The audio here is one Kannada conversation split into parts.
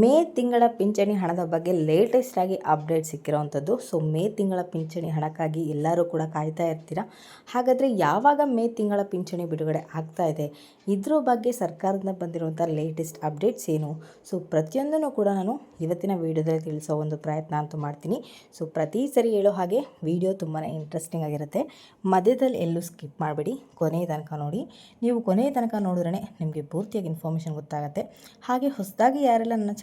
ಮೇ ತಿಂಗಳ ಪಿಂಚಣಿ ಹಣದ ಬಗ್ಗೆ ಲೇಟೆಸ್ಟ್ ಆಗಿ ಅಪ್ಡೇಟ್ ಸಿಕ್ಕಿರೋವಂಥದ್ದು ಸೊ ಮೇ ತಿಂಗಳ ಪಿಂಚಣಿ ಹಣಕ್ಕಾಗಿ ಎಲ್ಲರೂ ಕೂಡ ಕಾಯ್ತಾ ಇರ್ತೀರಾ? ಹಾಗಾದರೆ ಯಾವಾಗ ಮೇ ತಿಂಗಳ ಪಿಂಚಣಿ ಬಿಡುಗಡೆ ಆಗ್ತಾ ಇದೆ? ಇದ್ರ ಬಗ್ಗೆ ಸರ್ಕಾರದಿಂದ ಬಂದಿರುವಂಥ ಲೇಟೆಸ್ಟ್ ಅಪ್ಡೇಟ್ಸ್ ಏನು? ಸೊ ಪ್ರತಿಯೊಂದನ್ನು ಕೂಡ ನಾನು ಇವತ್ತಿನ ವಿಡಿಯೋದಲ್ಲಿ ತಿಳಿಸೋ ಒಂದು ಪ್ರಯತ್ನ ಅಂತೂ ಮಾಡ್ತೀನಿ. ಸೊ ಪ್ರತಿ ಸರಿ ಹೇಳೋ ಹಾಗೆ ವಿಡಿಯೋ ತುಂಬಾ ಇಂಟ್ರೆಸ್ಟಿಂಗ್ ಆಗಿರುತ್ತೆ. ಮಧ್ಯದಲ್ಲಿ ಎಲ್ಲೂ ಸ್ಕಿಪ್ ಮಾಡಬೇಡಿ. ಕೊನೆಯ ತನಕ ನೋಡಿ. ನೀವು ಕೊನೆಯ ತನಕ ನೋಡಿದ್ರೆ ನಿಮಗೆ ಪೂರ್ತಿಯಾಗಿ ಇನ್ಫಾರ್ಮೇಷನ್ ಗೊತ್ತಾಗುತ್ತೆ. ಹಾಗೆ ಹೊಸದಾಗಿ ಯಾರೆಲ್ಲ ನನ್ನ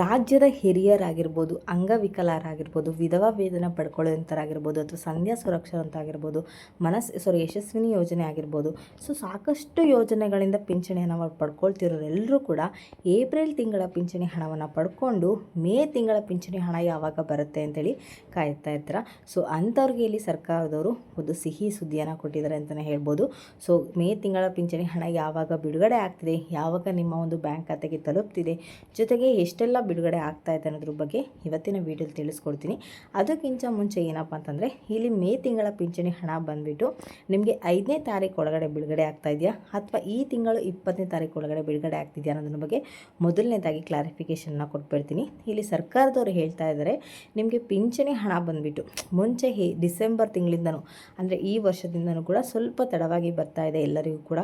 ರಾಜ್ಯದ ಹಿರಿಯರಾಗಿರ್ಬೋದು, ಅಂಗವಿಕಲರಾಗಿರ್ಬೋದು, ವಿಧವಾ ವೇತನ ಪಡ್ಕೊಳ್ಳೋಂಥರಾಗಿರ್ಬೋದು ಅಥವಾ ಸಂಧ್ಯಾ ಸುರಕ್ಷಾ ಅಂತ ಆಗಿರ್ಬೋದು ಮನಸ್ ಸಾರಿ ಯಶಸ್ವಿನಿ ಯೋಜನೆ ಆಗಿರ್ಬೋದು. ಸೊ ಸಾಕಷ್ಟು ಯೋಜನೆಗಳಿಂದ ಪಿಂಚಣಿಯನ್ನು ಪಡ್ಕೊಳ್ತಿರೋರೆಲ್ಲರೂ ಕೂಡ ಏಪ್ರಿಲ್ ತಿಂಗಳ ಪಿಂಚಣಿ ಹಣವನ್ನು ಪಡ್ಕೊಂಡು ಮೇ ತಿಂಗಳ ಪಿಂಚಣಿ ಹಣ ಯಾವಾಗ ಬರುತ್ತೆ ಅಂತೇಳಿ ಕಾಯ್ತಾ ಇರ್ತಾರೆ? ಸೊ ಅಂಥವ್ರಿಗೆ ಇಲ್ಲಿ ಸರ್ಕಾರದವರು ಒಂದು ಸಿಹಿ ಸುದ್ದಿಯನ್ನು ಕೊಟ್ಟಿದ್ದಾರೆ ಅಂತಲೇ ಹೇಳ್ಬೋದು. ಸೊ ಮೇ ತಿಂಗಳ ಪಿಂಚಣಿ ಹಣ ಯಾವಾಗ ಬಿಡುಗಡೆ ಆಗ್ತಿದೆ, ಯಾವಾಗ ನಿಮ್ಮ ಒಂದು ಬ್ಯಾಂಕ್ ಖಾತೆಗೆ ತಲುಪ್ತಿದೆ, ಜೊತೆಗೆ ಎಷ್ಟೆಲ್ಲ ಬಿಡುಗಡೆ ಆಗ್ತಾ ಇದೆ ಅನ್ನೋದ್ರ ಬಗ್ಗೆ ಇವತ್ತಿನ ವೀಡಿಯೋಲಿ ತಿಳಿಸ್ಕೊಡ್ತೀನಿ. ಅದಕ್ಕಿಂತ ಮುಂಚೆ ಏನಪ್ಪ ಅಂತಂದರೆ, ಇಲ್ಲಿ ಮೇ ತಿಂಗಳ ಪಿಂಚಣಿ ಹಣ ಬಂದುಬಿಟ್ಟು ನಿಮಗೆ ಐದನೇ ತಾರೀಕು ಒಳಗಡೆ ಬಿಡುಗಡೆ ಆಗ್ತಾ ಇದೆಯಾ? ಅಥವಾ ಈ ತಿಂಗಳು ಇಪ್ಪತ್ತನೇ ತಾರೀಕು ಒಳಗಡೆ ಬಿಡುಗಡೆ ಆಗ್ತಿದೆಯಾ ಅನ್ನೋದ್ರ ಬಗ್ಗೆ ಮೊದಲನೇದಾಗಿ ಕ್ಲಾರಿಫಿಕೇಷನ್ನ ಕೊಟ್ಬಿಡ್ತೀನಿ. ಇಲ್ಲಿ ಸರ್ಕಾರದವರು ಹೇಳ್ತಾ ಇದ್ದಾರೆ ನಿಮಗೆ ಪಿಂಚಣಿ ಹಣ ಬಂದುಬಿಟ್ಟು ಮುಂಚೆ ಹೇ ಡಿಸೆಂಬರ್ ತಿಂಗಳಿಂದನೂ, ಅಂದರೆ ಈ ವರ್ಷದಿಂದನೂ ಕೂಡ ಸ್ವಲ್ಪ ತಡವಾಗಿ ಬರ್ತಾ ಇದೆ ಎಲ್ಲರಿಗೂ ಕೂಡ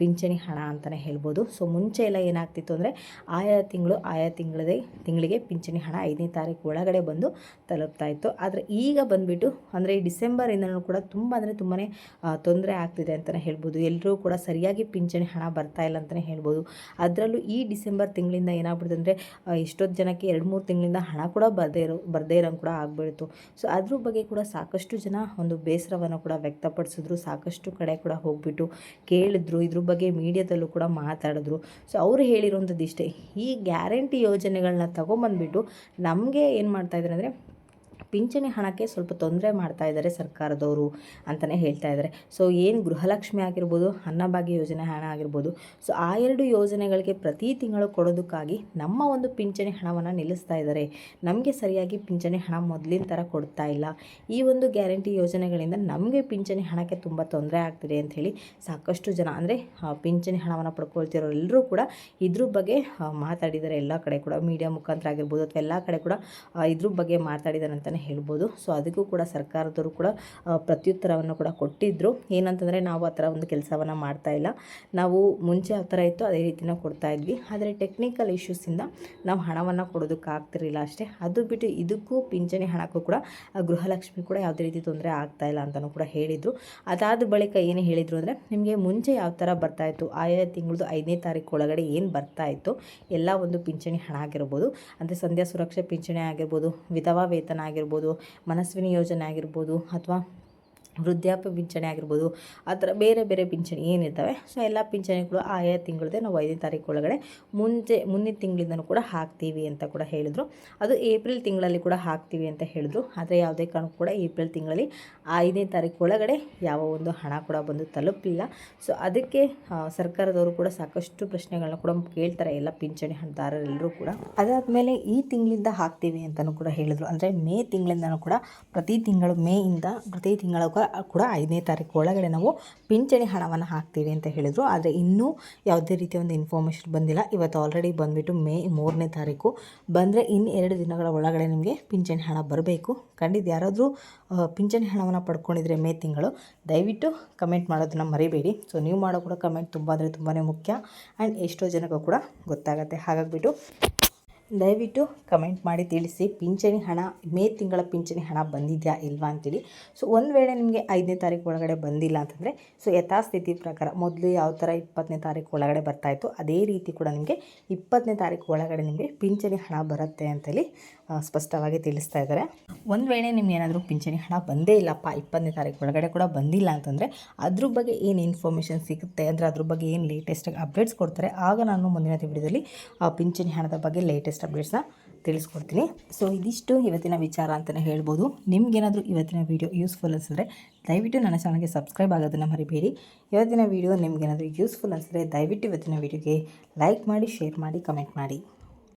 ಪಿಂಚಣಿ ಹಣ ಅಂತಲೇ ಹೇಳ್ಬೋದು. ಸೊ ಮುಂಚೆ ಎಲ್ಲ ಏನಾಗ್ತಿತ್ತು ಅಂದರೆ, ಆಯಾ ತಿಂಗಳು ಆಯಾ ತಿಂಗಳ ತಿಂಗಳಿಗೆ ಪಿಂಚಣಿ ಹಣ ಐದನೇ ತಾರೀಕು ಒಳಗಡೆ ಬಂದು ತಲುಪ್ತಾ ಇತ್ತು. ಆದರೆ ಈಗ ಬಂದುಬಿಟ್ಟು, ಅಂದರೆ ಈ ಡಿಸೆಂಬರಿಂದನೂ ಕೂಡ ತುಂಬ ಅಂದರೆ ತುಂಬಾ ತೊಂದರೆ ಆಗ್ತಿದೆ ಅಂತಲೇ ಹೇಳ್ಬೋದು. ಎಲ್ಲರೂ ಕೂಡ ಸರಿಯಾಗಿ ಪಿಂಚಣಿ ಹಣ ಬರ್ತಾ ಇಲ್ಲ ಅಂತಲೇ ಹೇಳ್ಬೋದು. ಅದರಲ್ಲೂ ಈ ಡಿಸೆಂಬರ್ ತಿಂಗಳಿಂದ ಏನಾಗ್ಬಿಡ್ತು ಅಂದರೆ ಎಷ್ಟೊತ್ತು ಜನಕ್ಕೆ ಎರಡು ಮೂರು ತಿಂಗಳಿಂದ ಹಣ ಕೂಡ ಬರದೇ ಇರೋ, ಬರದೇ ಇರೋಂಗೆ ಕೂಡ ಆಗ್ಬಿಡ್ತು. ಸೊ, ಅದ್ರ ಬಗ್ಗೆ ಕೂಡ ಸಾಕಷ್ಟು ಜನ ಒಂದು ಬೇಸರವನ್ನು ಕೂಡ ವ್ಯಕ್ತಪಡಿಸಿದ್ರು. ಸಾಕಷ್ಟು ಕಡೆ ಕೂಡ ಹೋಗ್ಬಿಟ್ಟು ಕೇಳಿದ್ರು. ಇದ್ರ ಬಗ್ಗೆ ಮೀಡಿಯಾದಲ್ಲೂ ಕೂಡ ಮಾತಾಡಿದ್ರು. ಸೊ, ಅವರು ಹೇಳಿರುವಂಥದ್ದು ಇಷ್ಟೇ ಈ ಗ್ಯಾರಂಟಿ ಯೋಜನೆಗಳನ್ನ ತೊಗೊಂಬಂದ್ಬಿಟ್ಟು ನಮಗೆ ಏನು ಮಾಡ್ತಾಯಿದ್ದಾರೆ ಅಂದರೆ ಪಿಂಚಣಿ ಹಣಕ್ಕೆ ಸ್ವಲ್ಪ ತೊಂದರೆ ಮಾಡ್ತಾ ಇದ್ದಾರೆ ಸರ್ಕಾರದವರು ಅಂತಲೇ ಹೇಳ್ತಾ ಇದ್ದಾರೆ. ಸೊ, ಏನು ಗೃಹಲಕ್ಷ್ಮಿ ಆಗಿರ್ಬೋದು, ಅನ್ನಭಾಗ್ಯ ಯೋಜನೆ ಹಣ ಆಗಿರ್ಬೋದು, ಸೊ, ಆ ಎರಡು ಯೋಜನೆಗಳಿಗೆ ಪ್ರತಿ ತಿಂಗಳು ಕೊಡೋದಕ್ಕಾಗಿ ನಮ್ಮ ಒಂದು ಪಿಂಚಣಿ ಹಣವನ್ನು ನಿಲ್ಲಿಸ್ತಾ ಇದ್ದಾರೆ. ನಮಗೆ ಸರಿಯಾಗಿ ಪಿಂಚಣಿ ಹಣ ಮೊದಲಿನ ಥರ ಕೊಡ್ತಾ ಇಲ್ಲ. ಈ ಒಂದು ಗ್ಯಾರಂಟಿ ಯೋಜನೆಗಳಿಂದ ನಮಗೆ ಪಿಂಚಣಿ ಹಣಕ್ಕೆ ತುಂಬ ತೊಂದರೆ ಆಗ್ತಿದೆ ಅಂಥೇಳಿ ಸಾಕಷ್ಟು ಜನ, ಅಂದರೆ ಪಿಂಚಣಿ ಹಣವನ್ನು ಪಡ್ಕೊಳ್ತಿರೋ ಎಲ್ಲರೂ ಕೂಡ ಇದ್ರ ಬಗ್ಗೆ ಮಾತಾಡಿದ್ದಾರೆ. ಎಲ್ಲ ಕಡೆ ಕೂಡ ಮೀಡಿಯಾ ಮುಖಾಂತರ ಆಗಿರ್ಬೋದು ಅಥವಾ ಎಲ್ಲ ಕಡೆ ಕೂಡ ಇದ್ರ ಬಗ್ಗೆ ಮಾತಾಡಿದ್ದಾರೆ ಅಂತಲೇ ಹೇಳ್ಬೋದು. ಸೊ ಅದಕ್ಕೂ ಕೂಡ ಸರ್ಕಾರದವರು ಕೂಡ ಪ್ರತ್ಯುತ್ತರವನ್ನು ಕೂಡ ಕೊಟ್ಟಿದ್ದರು ಏನಂತಂದರೆ ನಾವು ಆ ಥರ ಒಂದು ಕೆಲಸವನ್ನು ಮಾಡ್ತಾ ಇಲ್ಲ. ನಾವು ಮುಂಚೆ ಯಾವ ಥರ ಇತ್ತು, ಅದೇ ರೀತಿನ ಕೊಡ್ತಾ ಇದ್ವಿ. ಆದರೆ ಟೆಕ್ನಿಕಲ್ ಇಶ್ಯೂಸಿಂದ ನಾವು ಹಣವನ್ನು ಕೊಡೋದಕ್ಕಾಗ್ತಿರಲಿಲ್ಲ ಅಷ್ಟೇ. ಅದು ಬಿಟ್ಟು ಇದಕ್ಕೂ ಪಿಂಚಣಿ ಹಣಕ್ಕೂ ಕೂಡ ಗೃಹಲಕ್ಷ್ಮಿ ಕೂಡ ಯಾವುದೇ ರೀತಿ ತೊಂದರೆ ಆಗ್ತಾ ಇಲ್ಲ ಅಂತಲೂ ಕೂಡ ಹೇಳಿದರು. ಅದಾದ ಬಳಿಕ ಏನು ಹೇಳಿದರು ಅಂದರೆ, ನಿಮಗೆ ಮುಂಚೆ ಯಾವ ಥರ ಬರ್ತಾಯಿತ್ತು ಆಯಾ ತಿಂಗಳದು ಐದನೇ ತಾರೀಕು ಒಳಗಡೆ ಏನು ಬರ್ತಾ ಇತ್ತು? ಎಲ್ಲ ಒಂದು ಪಿಂಚಣಿ ಹಣ ಆಗಿರ್ಬೋದು. ಅಂದರೆ ಸಂಧ್ಯಾ ಸುರಕ್ಷಾ ಪಿಂಚಣಿ ಆಗಿರ್ಬೋದು, ವಿಧವಾ ವೇತನ ಆಗಿರ್ಬೋದು ಆಗಿರ್ಬೋದು ಮನಸ್ವಿನಿ ಯೋಜನೆ ಆಗಿರ್ಬೋದು ಅಥವಾ ವೃದ್ಧಾಪ್ಯ ಪಿಂಚಣಿ ಆಗಿರ್ಬೋದು, ಆ ಥರ ಬೇರೆ ಬೇರೆ ಪಿಂಚಣಿ ಏನಿರ್ತವೆ. ಸೊ ಎಲ್ಲ ಪಿಂಚಣಿಗಳು ಆಯಾ ತಿಂಗಳದೇ ನಾವು ಐದನೇ ತಾರೀಕು ಒಳಗಡೆ ಮುಂಚೆ, ಮುಂದಿನ ತಿಂಗಳಿಂದನೂ ಕೂಡ ಹಾಕ್ತೀವಿ ಅಂತ ಕೂಡ ಹೇಳಿದರು. ಅದು ಏಪ್ರಿಲ್ ತಿಂಗಳಲ್ಲಿ ಕೂಡ ಹಾಕ್ತೀವಿ ಅಂತ ಹೇಳಿದ್ರು. ಆದರೆ ಯಾವುದೇ ಕಾರಣಕ್ಕೂ ಕೂಡ ಏಪ್ರಿಲ್ ತಿಂಗಳಲ್ಲಿ ಐದನೇ ತಾರೀಕು ಒಳಗಡೆ ಯಾವ ಒಂದು ಹಣ ಕೂಡ ಬಂದು ತಲುಪಿಲ್ಲ. ಸೊ ಅದಕ್ಕೆ ಸರ್ಕಾರದವರು ಕೂಡ ಸಾಕಷ್ಟು ಪ್ರಶ್ನೆಗಳನ್ನ ಕೂಡ ಕೇಳ್ತಾರೆ ಎಲ್ಲ ಪಿಂಚಣಿ ಹಣದಾರರೆಲ್ಲರೂ ಕೂಡ. ಅದಾದಮೇಲೆ ಈ ತಿಂಗಳಿಂದ ಹಾಕ್ತೀವಿ ಅಂತಲೂ ಕೂಡ ಹೇಳಿದರು. ಅಂದರೆ ಮೇ ತಿಂಗಳಿಂದನೂ ಕೂಡ ಪ್ರತಿ ತಿಂಗಳು, ಮೇಯಿಂದ ಪ್ರತಿ ತಿಂಗಳು ಕೂಡ ಐದನೇ ತಾರೀಕು ಒಳಗಡೆ ನಾವು ಪಿಂಚಣಿ ಹಣವನ್ನು ಹಾಕ್ತೀವಿ ಅಂತ ಹೇಳಿದರು. ಆದರೆ ಇನ್ನೂ ಯಾವುದೇ ರೀತಿಯ ಒಂದು ಇನ್ಫಾರ್ಮೇಷನ್ ಬಂದಿಲ್ಲ. ಇವತ್ತು ಆಲ್ರೆಡಿ ಬಂದುಬಿಟ್ಟು ಮೇ ಮೂರನೇ ತಾರೀಕು. ಬಂದರೆ ಇನ್ನು ಎರಡು ದಿನಗಳ ಒಳಗಡೆ ನಿಮಗೆ ಪಿಂಚಣಿ ಹಣ ಬರಬೇಕು. ಖಂಡಿತ ಯಾರಾದರೂ ಪಿಂಚಣಿ ಹಣವನ್ನು ಪಡ್ಕೊಂಡಿದ್ರೆ ಮೇ ತಿಂಗಳು, ದಯವಿಟ್ಟು ಕಮೆಂಟ್ ಮಾಡೋದನ್ನು ಮರಿಬೇಡಿ. ಸೊ ನೀವು ಮಾಡೋ ಕೂಡ ಕಮೆಂಟ್ ತುಂಬ ಅಂದರೆ ತುಂಬಾ ಮುಖ್ಯ. ಆ್ಯಂಡ್ ಎಷ್ಟೋ ಜನಕ್ಕೂ ಕೂಡ ಗೊತ್ತಾಗುತ್ತೆ. ಹಾಗಾಗಿಬಿಟ್ಟು ದಯವಿಟ್ಟು ಕಮೆಂಟ್ ಮಾಡಿ ತಿಳಿಸಿ. ಪಿಂಚಣಿ ಹಣ, ಮೇ ತಿಂಗಳ ಪಿಂಚಣಿ ಹಣ ಬಂದಿದೆಯಾ ಇಲ್ವಾ ಅಂತೇಳಿ. ಸೊ ಒಂದು ವೇಳೆ ನಿಮಗೆ ಐದನೇ ತಾರೀಕು ಒಳಗಡೆ ಬಂದಿಲ್ಲ ಅಂತಂದರೆ ಸೊ ಯಥಾಸ್ಥಿತಿ ಪ್ರಕಾರ ಮೊದಲು ಯಾವ ಥರ ಇಪ್ಪತ್ತನೇ ತಾರೀಕು ಒಳಗಡೆ ಬರ್ತಾಯಿತ್ತು ಅದೇ ರೀತಿ ಕೂಡ ನಿಮಗೆ ಇಪ್ಪತ್ತನೇ ತಾರೀಕು ಒಳಗಡೆ ನಿಮಗೆ ಪಿಂಚಣಿ ಹಣ ಬರುತ್ತೆ ಅಂತೇಳಿ ಸ್ಪಷ್ಟವಾಗಿ ತಿಳಿಸ್ತಾ ಇದ್ದಾರೆ. ಒಂದು ವೇಳೆ ನಿಮ್ಗೆ ಏನಾದರೂ ಪಿಂಚಣಿ ಹಣ ಬಂದೇ ಇಲ್ಲಪ್ಪ, ಇಪ್ಪತ್ತನೇ ತಾರೀಕು ಒಳಗಡೆ ಕೂಡ ಬಂದಿಲ್ಲ ಅಂತಂದರೆ ಅದ್ರ ಬಗ್ಗೆ ಏನು ಇನ್ಫಾರ್ಮೇಷನ್ ಸಿಗುತ್ತೆ? ಅಂದರೆ ಅದ್ರ ಬಗ್ಗೆ ಏನು ಲೇಟೆಸ್ಟಾಗಿ ಅಪ್ಡೇಟ್ಸ್ ಕೊಡ್ತಾರೆ? ಆಗ ನಾನು ಮುಂದಿನ ವಿಡಿಯೋದಲ್ಲಿ ಆ, ಪಿಂಚಣಿ ಹಣದ ಬಗ್ಗೆ ಲೇಟೆಸ್ಟ್ ಅಪ್ಡೇಟ್ಸ್ನ ತಿಳಿಸ್ಕೊಡ್ತೀನಿ. ಸೊ ಇದಿಷ್ಟು ಇವತ್ತಿನ ವಿಚಾರ ಅಂತಲೇ ಹೇಳ್ಬೋದು. ನಿಮ್ಗೇನಾದರೂ ಇವತ್ತಿನ ವೀಡಿಯೋ ಯೂಸ್ಫುಲ್ ಅನಿಸಿದ್ರೆ ದಯವಿಟ್ಟು ನನ್ನ ಚಾನಲ್ಗೆ ಸಬ್ಸ್ಕ್ರೈಬ್ ಆಗೋದನ್ನು ಮರಿಬೇಡಿ. ಇವತ್ತಿನ ವೀಡಿಯೋ ನಿಮ್ಗೇನಾದರೂ ಯೂಸ್ಫುಲ್ ಅನಿಸಿದ್ರೆ ದಯವಿಟ್ಟು ಇವತ್ತಿನ ವೀಡಿಯೋಗೆ ಲೈಕ್ ಮಾಡಿ ಶೇರ್ ಮಾಡಿ ಕಮೆಂಟ್ ಮಾಡಿ.